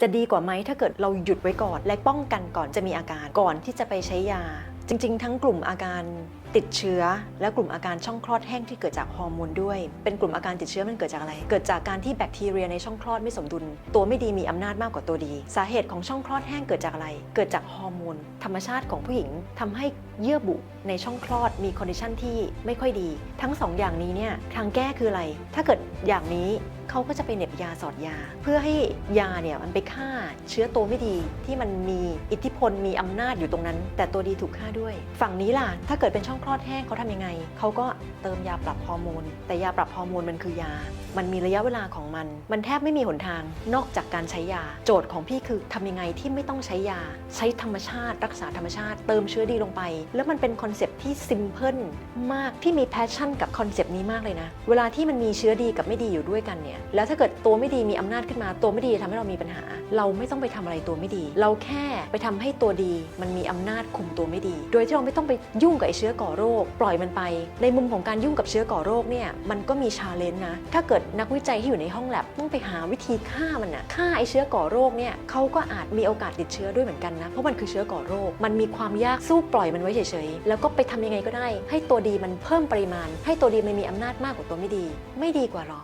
จะดีกว่าไหมถ้าเกิดเราหยุดไว้ก่อน และป้องกันก่อนจะมีอาการก่อนที่จะไปใช้ยา จริง ๆ ทั้งกลุ่มอาการติดเชื้อ และกลุ่มอาการช่องคลอดแห้งที่เกิดจากฮอร์โมนด้วย เป็นกลุ่มอาการติดเชื้อมันเกิดจากอะไร เกิดจากการที่แบคทีเรียในช่องคลอดไม่สมดุล ตัวไม่ดีมีอำนาจมากกว่าตัวดี สาเหตุของช่องคลอดแห้งเกิดจากอะไร เกิดจากฮอร์โมนธรรมชาติของผู้หญิงทำให้เยื่อบุในช่องคลอดมีคอนดิชันที่ไม่ค่อยดี ทั้งสองอย่างนี้เนี่ยทางแก้คืออะไร ถ้าเกิดอย่างนี้ เขาก็จะไปเน็บยาสอดยา เพื่อให้ยาเนี่ยมันไปฆ่าเชื้อตัวไม่ดีที่มันมีอิทธิพลมีอำนาจอยู่ตรงนั้น แต่ตัวดีถูกฆ่าด้วย ฝั่งนี้ล่ะ ถ้าเกิดเป็นช่องคลอดแห้งเขาทำยังไงเขาก็เติมยาปรับฮอร์โมน แต่ยาปรับฮอร์โมนมันคือยา มันมีระยะเวลาของมัน มันแทบไม่มีหนทาง นอกจากการใช้ยา โจทย์ของพี่คือทำยังไงที่ไม่ต้องใช้ยา ใช้ธรรมชาติ รักษาธรรมชาติ เติมเชื้อดีลงไป แล้วมันเป็นคอนเซปที่ซิมเพิลมากพี่มีแพชชั่นกับคอนเซปต์นี้มากเลยนะ เวลาที่มันมีเชื้อดีกับไม่ดีอยู่ด้วยกันเนี่ยแล้วถ้าเกิดตัวไม่ดีมีอำนาจขึ้นมา ตัวไม่ดีทำให้เรามีปัญหา เราไม่ต้องไปทำอะไรตัวไม่ดี เราแค่ไปทำให้ตัวดี มันมีอำนาจคุมตัวไม่ดี โดยที่เราไม่ต้องไปยุ่งกับไอเชื้อก่อโรค ปล่อยมันไป ในมุมของการยุ่งกับเชื้อก่อโรคเนี่ยมันก็มีชาเลนจ์นะถ้าเกิดนักวิจัยที่อยู่ในห้องแลบต้องไปหาวิธีฆ่ามันนะฆ่าไอเชื้อก่อโรคเนี่ยเขาก็อาจมีโอกาสติดเชื้อด้วยเหมือนกันนะเพราะมันคือเชื้อก่อโรค มันมีความยากสู้ปล่อยมันไว้เฉยๆแล้วก็ไปทำยังไงก็ได้ ให้ตัวดีมันเพิ่มปริมาณ ให้ตัวดีมันมีอำนาจมากกว่าตัวไม่ดี ไม่ดีกว่าหรอ